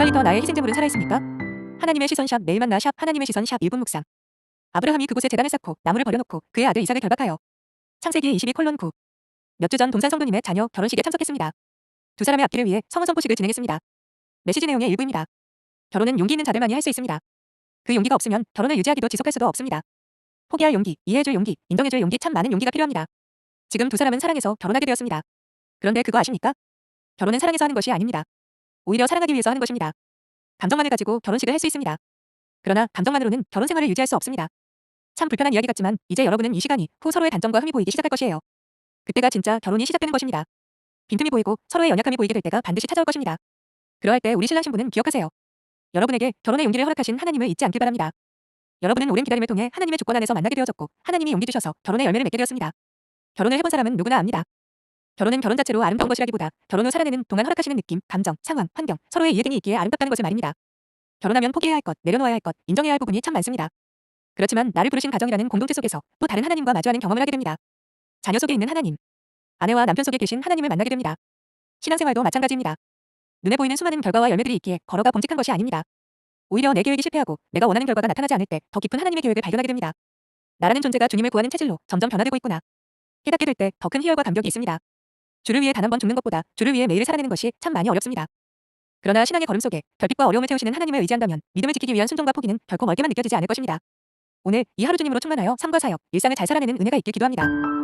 빨리 나의 희생제물은 살아있습니까? 하나님의 시선 샵 매일 만나 샵 하나님의 시선 샵 1분 묵상. 아브라함이 그곳에 재단을 쌓고 나무를 버려놓고 그의 아들 이삭을 결박하여 창세기 22 콜론 9. 몇 주 전 동산 성도님의 자녀 결혼식에 참석했습니다. 두 사람의 앞길을 위해 성원 선포식을 진행했습니다. 메시지 내용의 일부입니다. 결혼은 용기 있는 자들만이 할 수 있습니다. 그 용기가 없으면 결혼을 유지하기도 지속할 수도 없습니다. 포기할 용기, 이해해줄 용기, 인정해줄 용기 참 많은 용기가 필요합니다. 지금 두 사람은 사랑해서 결혼하게 되었습니다. 그런데 그거 아십니까? 결혼은 사랑해서 하는 것이 아닙니다. 오히려 사랑하기 위해서 하는 것입니다. 감정만을 가지고 결혼식을 할 수 있습니다. 그러나 감정만으로는 결혼 생활을 유지할 수 없습니다. 참 불편한 이야기 같지만 이제 여러분은 이 시간이 후 서로의 단점과 흠이 보이기 시작할 것이에요. 그때가 진짜 결혼이 시작되는 것입니다. 빈틈이 보이고 서로의 연약함이 보이게 될 때가 반드시 찾아올 것입니다. 그러할 때 우리 신랑 신부는 기억하세요. 여러분에게 결혼의 용기를 허락하신 하나님을 잊지 않길 바랍니다. 여러분은 오랜 기다림을 통해 하나님의 조건 안에서 만나게 되어졌고 하나님이 용기 주셔서 결혼의 열매를 맺게 되었습니다. 결혼을 해본 사람은 누구나 압니다. 결혼은 결혼 자체로 아름다운 것이라기보다 결혼 후 살아내는 동안 허락하시는 느낌, 감정, 상황, 환경, 서로의 이해 등이 있기에 아름답다는 것을 말입니다. 결혼하면 포기해야 할 것, 내려놓아야 할 것, 인정해야 할 부분이 참 많습니다. 그렇지만 나를 부르신 가정이라는 공동체 속에서 또 다른 하나님과 마주하는 경험을 하게 됩니다. 자녀 속에 있는 하나님, 아내와 남편 속에 계신 하나님을 만나게 됩니다. 신앙생활도 마찬가지입니다. 눈에 보이는 수많은 결과와 열매들이 있기에 걸어가 봉직한 것이 아닙니다. 오히려 내 계획이 실패하고 내가 원하는 결과가 나타나지 않을 때 더 깊은 하나님의 계획을 발견하게 됩니다. 나라는 존재가 주님을 구하는 체질로 점점 변화되고 있구나. 깨닫게 될 때 더 큰 희열과 감격이 있습니다. 주를 위해 단 한 번 죽는 것보다 주를 위해 매일 살아내는 것이 참 많이 어렵습니다. 그러나 신앙의 걸음 속에 별빛과 어려움을 채우시는 하나님을 의지한다면 믿음을 지키기 위한 순종과 포기는 결코 멀게만 느껴지지 않을 것입니다. 오늘 이 하루 주님으로 충만하여 삶과 사역, 일상을 잘 살아내는 은혜가 있길 기도합니다.